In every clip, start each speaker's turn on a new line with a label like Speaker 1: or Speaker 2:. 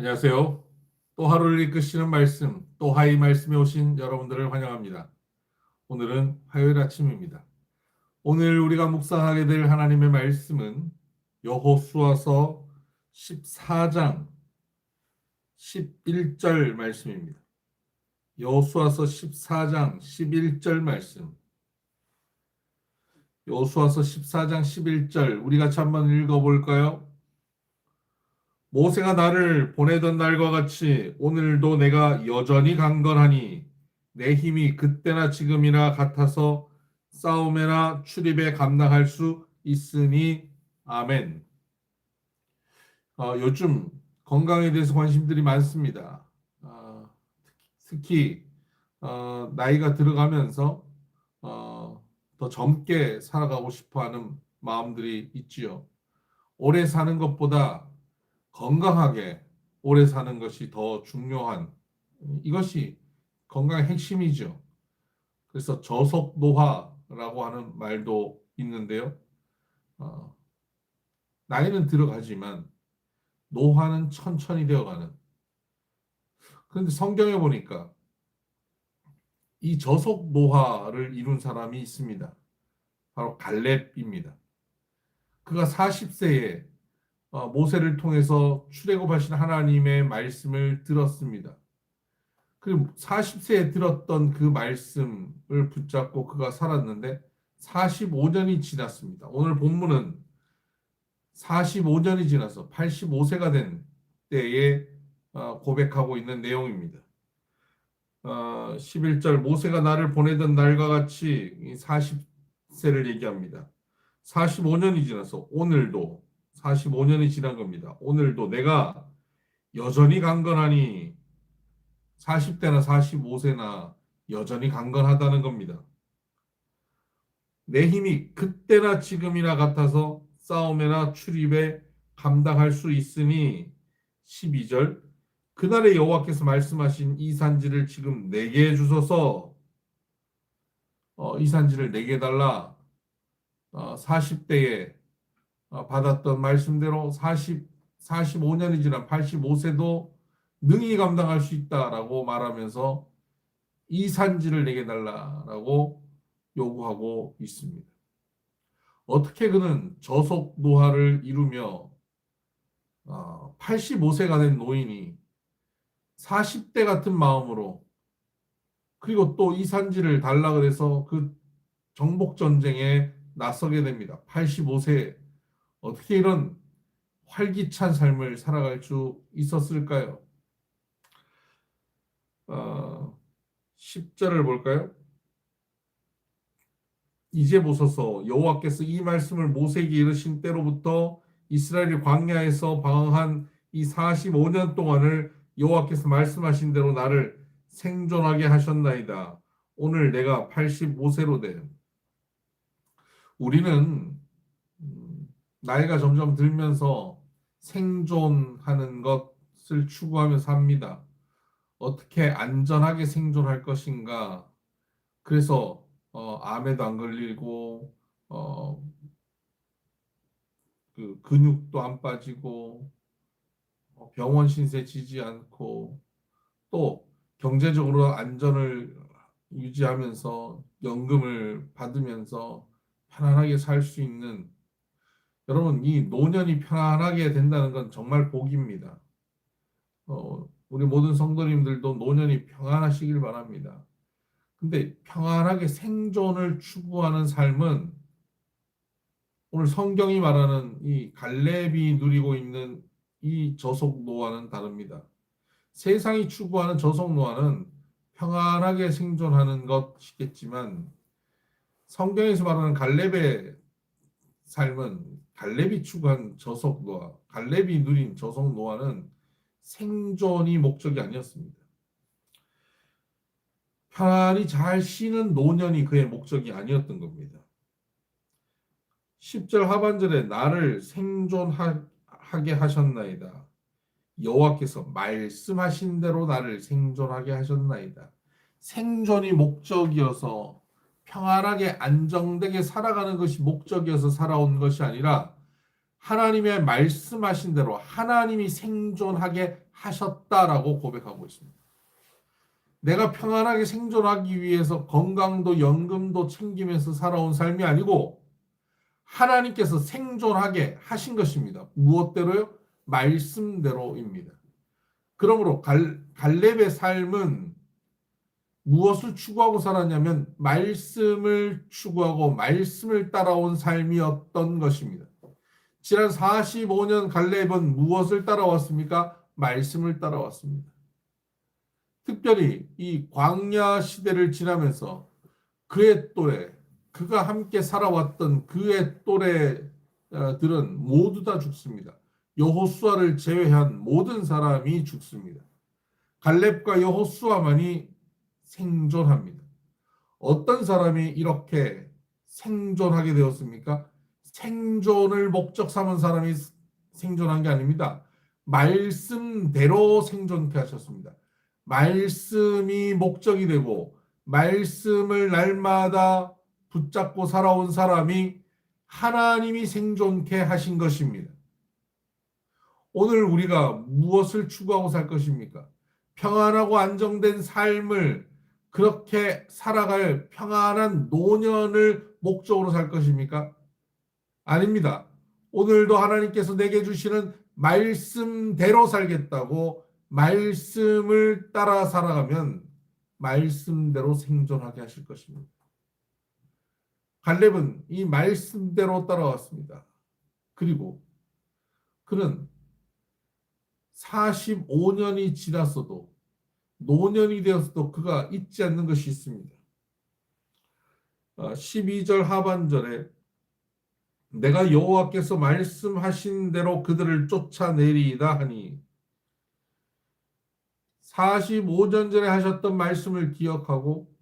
Speaker 1: 안녕하세요. 또 하루를 이끄시는 말씀, 또 하이 말씀에 오신 여러분들을 환영합니다. 오늘은 화요일 아침입니다. 오늘 우리가 묵상하게 될 하나님의 말씀은 여호수아서 14장 11절 말씀입니다. 여호수아서 14장 11절 말씀. 여호수아서 14장 11절 우리 같이 한번 읽어 볼까요? 모세가 나를 보내던 날과 같이 오늘도 내가 여전히 강건하니 내 힘이 그때나 지금이나 같아서 싸움에나 출입에 감당할 수 있으니 아멘. 어, 요즘 건강에 대해서 관심들이 많습니다. 어, 특히 어, 나이가 들어가면서 어, 더 젊게 살아가고 싶어하는 마음들이 있지요. 오래 사는 것보다 건강하게 오래 사는 것이 더 중요한 이것이 건강의 핵심이죠. 그래서 저속 노화라고 하는 말도 있는데요. 어, 나이는 들어가지만 노화는 천천히 되어가는. 그런데 성경에 보니까 이 저속 노화를 이룬 사람이 있습니다. 바로 갈렙입니다. 그가 40세에 어, 모세를 통해서 출애굽하신 하나님의 말씀을 들었습니다. 그 40세에 들었던 그 말씀을 붙잡고 그가 살았는데 45년이 지났습니다. 오늘 본문은 45년이 지나서 85세가 된 때에 어, 고백하고 있는 내용입니다. 11절 모세가 나를 보내던 날과 같이 40세를 얘기합니다. 45년이 지나서 오늘도 45년이 지난 겁니다. 오늘도 내가 여전히 강건하니 40대나 45세나 여전히 강건하다는 겁니다. 내 힘이 그때나 지금이나 같아서 싸움에나 출입에 감당할 수 있으니 12절 그날의 여호와께서 말씀하신 이 산지를 지금 내게 주소서 어, 이 산지를 내게 달라 어, 40대에 어, 받았던 말씀대로 40, 45년이 지난 85세도 능히 감당할 수 있다라고 말하면서 이 산지를 내게 달라라고 요구하고 있습니다. 어떻게 그는 저속 노화를 이루며 85세가 어, 된 노인이 40대 같은 마음으로 그리고 또 이 산지를 달라 그래서 그 정복 전쟁에 나서게 됩니다. 85세 어떻게 이런 활기찬 삶을 살아갈 수 있었을까요? 어, 10절을 볼까요? 이제 보소서 여호와께서 이 말씀을 모세에게 이르신 때로부터 이스라엘이 광야에서 방황한 이 45년 동안을 여호와께서 말씀하신 대로 나를 생존하게 하셨나이다. 오늘 내가 85세로 된 우리는 나이가 점점 들면서 생존하는 것을 추구하며 삽니다. 어떻게 안전하게 생존할 것인가. 그래서 어, 암에도 안 걸리고 어, 그 근육도 안 빠지고 어, 병원 신세 지지 않고 또 경제적으로 안전을 유지하면서 연금을 받으면서 편안하게 살 수 있는 여러분 이 노년이 편안하게 된다는 건 정말 복입니다. 어, 우리 모든 성도님들도 노년이 평안하시길 바랍니다. 근데 평안하게 생존을 추구하는 삶은 오늘 성경이 말하는 이 갈렙이 누리고 있는 이 저속 노화는 다릅니다. 세상이 추구하는 저속 노화는 평안하게 생존하는 것이겠지만 성경에서 말하는 갈렙의 삶은 갈렙이 추구한 저속 노화, 갈렙이 누린 저속 노화는 생존이 목적이 아니었습니다. 편안히 잘 쉬는 노년이 그의 목적이 아니었던 겁니다. 10절 하반절에 나를 생존하게 하셨나이다. 여호와께서 말씀하신 대로 나를 생존하게 하셨나이다. 생존이 목적이어서 평안하게 안정되게 살아가는 것이 목적이어서 살아온 것이 아니라 하나님의 말씀하신 대로 하나님이 생존하게 하셨다라고 고백하고 있습니다. 내가 평안하게 생존하기 위해서 건강도 연금도 챙기면서 살아온 삶이 아니고 하나님께서 생존하게 하신 것입니다. 무엇대로요? 말씀대로입니다. 그러므로 갈, 갈렙의 삶은 무엇을 추구하고 살았냐면 말씀을 추구하고 말씀을 따라온 삶이었던 것입니다. 지난 45년 갈렙은 무엇을 따라왔습니까? 말씀을 따라왔습니다. 특별히 이 광야 시대를 지나면서 그의 또래, 그가 함께 살아왔던 그의 또래들은 모두 다 죽습니다. 여호수아를 제외한 모든 사람이 죽습니다. 갈렙과 여호수아만이 생존합니다. 어떤 사람이 이렇게 생존하게 되었습니까? 생존을 목적 삼은 사람이 생존한 게 아닙니다. 말씀대로 생존케 하셨습니다. 말씀이 목적이 되고 말씀을 날마다 붙잡고 살아온 사람이 하나님이 생존케 하신 것입니다. 오늘 우리가 무엇을 추구하고 살 것입니까? 평안하고 안정된 삶을 그렇게 살아갈 평안한 노년을 목적으로 살 것입니까? 아닙니다. 오늘도 하나님께서 내게 주시는 말씀대로 살겠다고 말씀을 따라 살아가면 말씀대로 생존하게 하실 것입니다. 갈렙은 이 말씀대로 따라왔습니다. 그리고 그는 45년이 지났어도 노년이 되었어도 그가 잊지 않는 것이 있습니다. 12절 하반절에 내가 여호와께서 말씀하신 대로 그들을 쫓아내리이다 하니 45년 전에 하셨던 말씀을 기억하고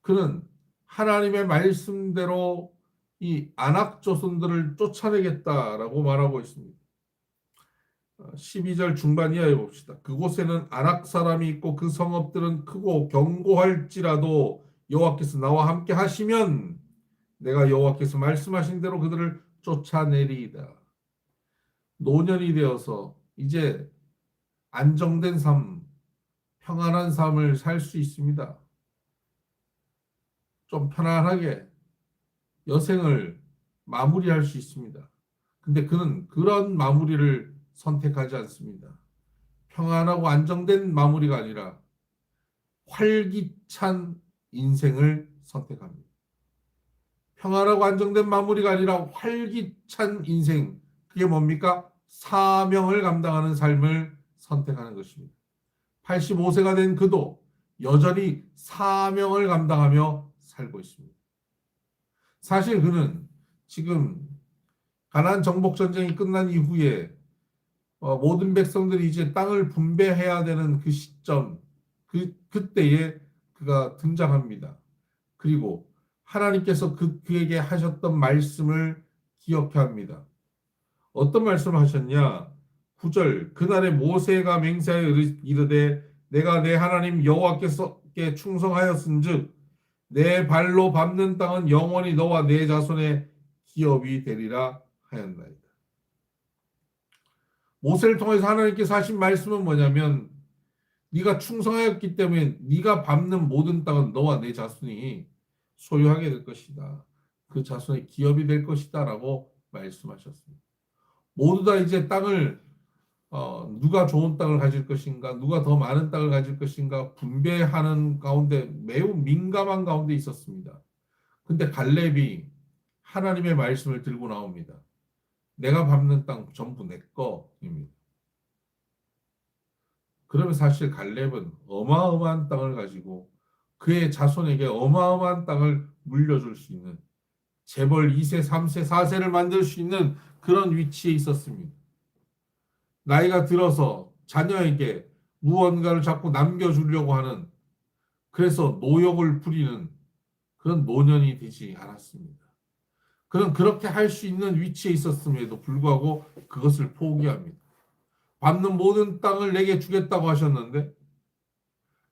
Speaker 1: 그는 하나님의 말씀대로 이 안악 조선들을 쫓아내겠다라고 말하고 있습니다. 12절 중반 이하에 봅시다. 그곳에는 안악 사람이 있고 그 성읍들은 크고 견고할지라도 여호와께서 나와 함께 하시면 내가 여호와께서 말씀하신 대로 그들을 쫓아내리이다. 노년이 되어서 이제 안정된 삶, 평안한 삶을 살 수 있습니다. 좀 편안하게 여생을 마무리할 수 있습니다. 근데 그는 그런 마무리를 선택하지 않습니다. 평안하고 안정된 마무리가 아니라 활기찬 인생을 선택합니다. 평안하고 안정된 마무리가 아니라 활기찬 인생. 그게 뭡니까? 사명을 감당하는 삶을 선택하는 것입니다. 85세가 된 그도 여전히 사명을 감당하며 살고 있습니다. 사실 그는 지금 가난 정복 전쟁이 끝난 이후에 어, 모든 백성들이 이제 땅을 분배해야 되는 그 시점, 그 그때에 그가 등장합니다. 그리고 하나님께서 그 그에게 하셨던 말씀을 기억해 합니다. 어떤 말씀을 하셨냐? 9절 그날에 모세가 맹세하여 이르되 내가 내 하나님 여호와께서께 충성하였은즉 내 발로 밟는 땅은 영원히 너와 내 자손의 기업이 되리라 하였나이다. 모세를 통해서 하나님께서 하신 말씀은 뭐냐면 네가 충성하였기 때문에 네가 밟는 모든 땅은 너와 내 자손이 소유하게 될 것이다. 그 자손의 기업이 될 것이다라고 말씀하셨습니다. 모두 다 이제 땅을 어, 누가 좋은 땅을 가질 것인가, 누가 더 많은 땅을 가질 것인가 분배하는 가운데 매우 민감한 가운데 있었습니다. 근데 갈렙이 하나님의 말씀을 들고 나옵니다. 내가 밟는 땅 전부 내 거입니다. 그러면 사실 갈렙은 어마어마한 땅을 가지고 그의 자손에게 어마어마한 땅을 물려줄 수 있는 재벌 2세, 3세, 4세를 만들 수 있는 그런 위치에 있었습니다. 나이가 들어서 자녀에게 무언가를 자꾸 남겨주려고 하는 그래서 노역을 부리는 그런 노년이 되지 않았습니다. 그는 그렇게 할 수 있는 위치에 있었음에도 불구하고 그것을 포기합니다. 밟는 모든 땅을 내게 주겠다고 하셨는데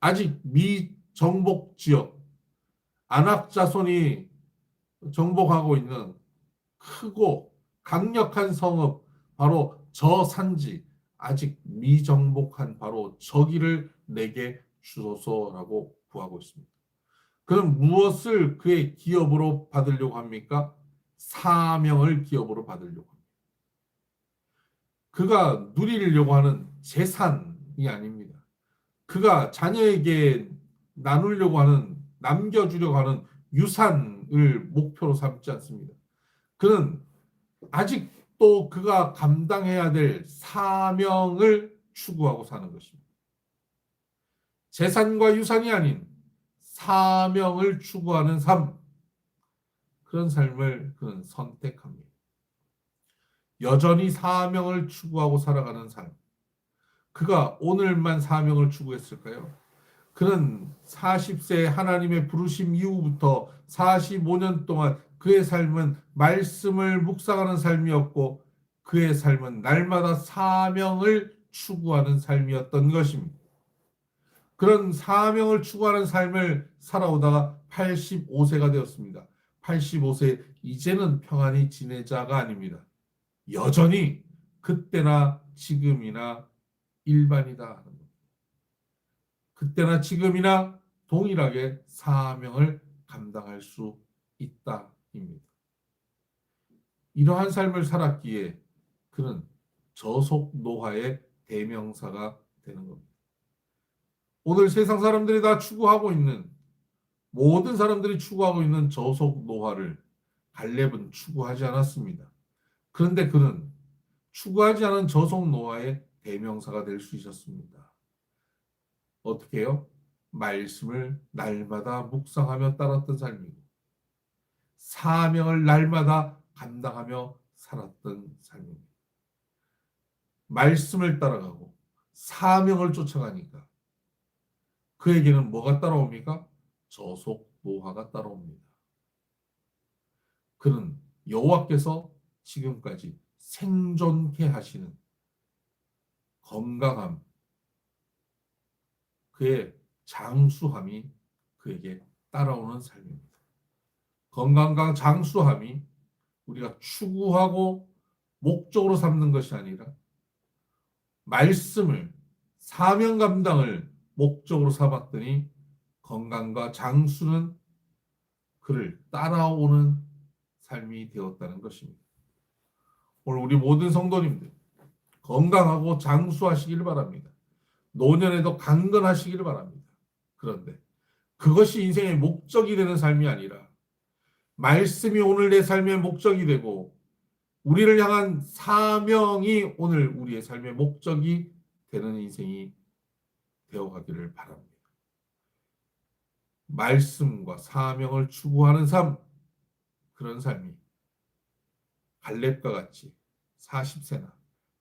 Speaker 1: 아직 미정복 지역 안악 자손이 정복하고 있는 크고 강력한 성읍, 바로 저 산지, 아직 미정복한 바로 저기를 내게 주소서라고 구하고 있습니다. 그럼 무엇을 그의 기업으로 받으려고 합니까? 사명을 기업으로 받으려고 합니다. 그가 누리려고 하는 재산이 아닙니다. 그가 자녀에게 나누려고 하는, 남겨주려고 하는 유산을 목표로 삼지 않습니다. 그는 아직 또 그가 감당해야 될 사명을 추구하고 사는 것입니다. 재산과 유산이 아닌 사명을 추구하는 삶, 그런 삶을 그는 선택합니다. 여전히 사명을 추구하고 살아가는 삶. 그가 오늘만 사명을 추구했을까요? 그는 40세 하나님의 부르심 이후부터 45년 동안 그의 삶은 말씀을 묵상하는 삶이었고 그의 삶은 날마다 사명을 추구하는 삶이었던 것입니다. 그런 사명을 추구하는 삶을 살아오다가 85세가 되었습니다. 85세 이제는 평안히 지내자가 아닙니다. 여전히 그때나 지금이나 일반이다 하는 겁니다. 그때나 지금이나 동일하게 사명을 감당할 수 있다입니다. 이러한 삶을 살았기에 그는 저속 노화의 대명사가 되는 겁니다. 오늘 세상 사람들이 다 추구하고 있는 모든 사람들이 추구하고 있는 저속 노화를 갈렙은 추구하지 않았습니다. 그런데 그는 추구하지 않은 저속 노화의 대명사가 될 수 있었습니다. 어떻게 해요? 말씀을 날마다 묵상하며 따랐던 삶이고 사명을 날마다 감당하며 살았던 삶입니다. 말씀을 따라가고 사명을 쫓아가니까 그에게는 뭐가 따라옵니까? 저속 노화가 따라옵니다. 그는 여호와께서 지금까지 생존케 하시는 건강함, 그의 장수함이 그에게 따라오는 삶입니다. 건강과 장수함이 우리가 추구하고 목적으로 삼는 것이 아니라 말씀을 사명 감당을 목적으로 삼았더니 건강과 장수는 그를 따라오는 삶이 되었다는 것입니다. 오늘 우리 모든 성도님들 건강하고 장수하시기를 바랍니다. 노년에도 강건하시기를 바랍니다. 그런데 그것이 인생의 목적이 되는 삶이 아니라 말씀이 오늘 내 삶의 목적이 되고 우리를 향한 사명이 오늘 우리의 삶의 목적이 되는 인생이 되어가기를 바랍니다. 말씀과 사명을 추구하는 삶, 그런 삶이 갈렙과 같이 40세나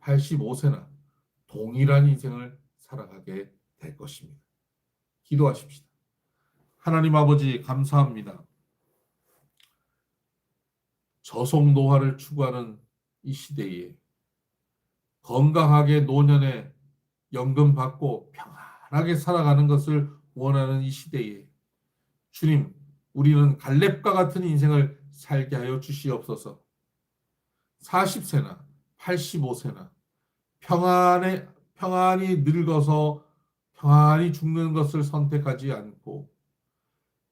Speaker 1: 85세나 동일한 인생을 살아가게 될 것입니다. 기도하십시다. 하나님 아버지 감사합니다. 저속 노화를 추구하는 이 시대에 건강하게 노년에 연금 받고 평안하게 살아가는 것을 원하는 이 시대에 주님, 우리는 갈렙과 같은 인생을 살게 하여 주시옵소서. 40세나 85세나 평안에 평안히 늙어서 평안히 죽는 것을 선택하지 않고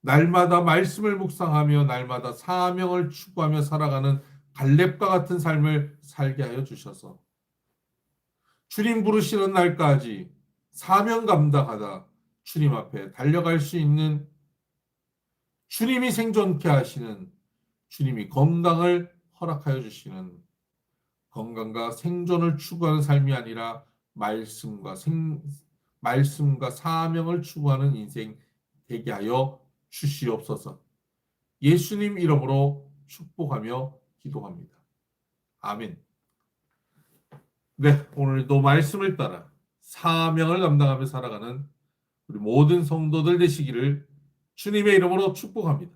Speaker 1: 날마다 말씀을 묵상하며 날마다 사명을 추구하며 살아가는 갈렙과 같은 삶을 살게 하여 주셔서 주님 부르시는 날까지 사명 감당하다 주님 앞에 달려갈 수 있는 주님이 생존케 하시는 주님이 건강을 허락하여 주시는 건강과 생존을 추구하는 삶이 아니라 말씀과 생 말씀과 사명을 추구하는 인생 되게 하여 주시옵소서. 예수님 이름으로 축복하며 기도합니다. 아멘. 네, 오늘도 말씀을 따라 사명을 감당하며 살아가는 우리 모든 성도들 되시기를 주님의 이름으로 축복합니다.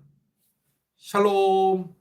Speaker 1: 샬롬.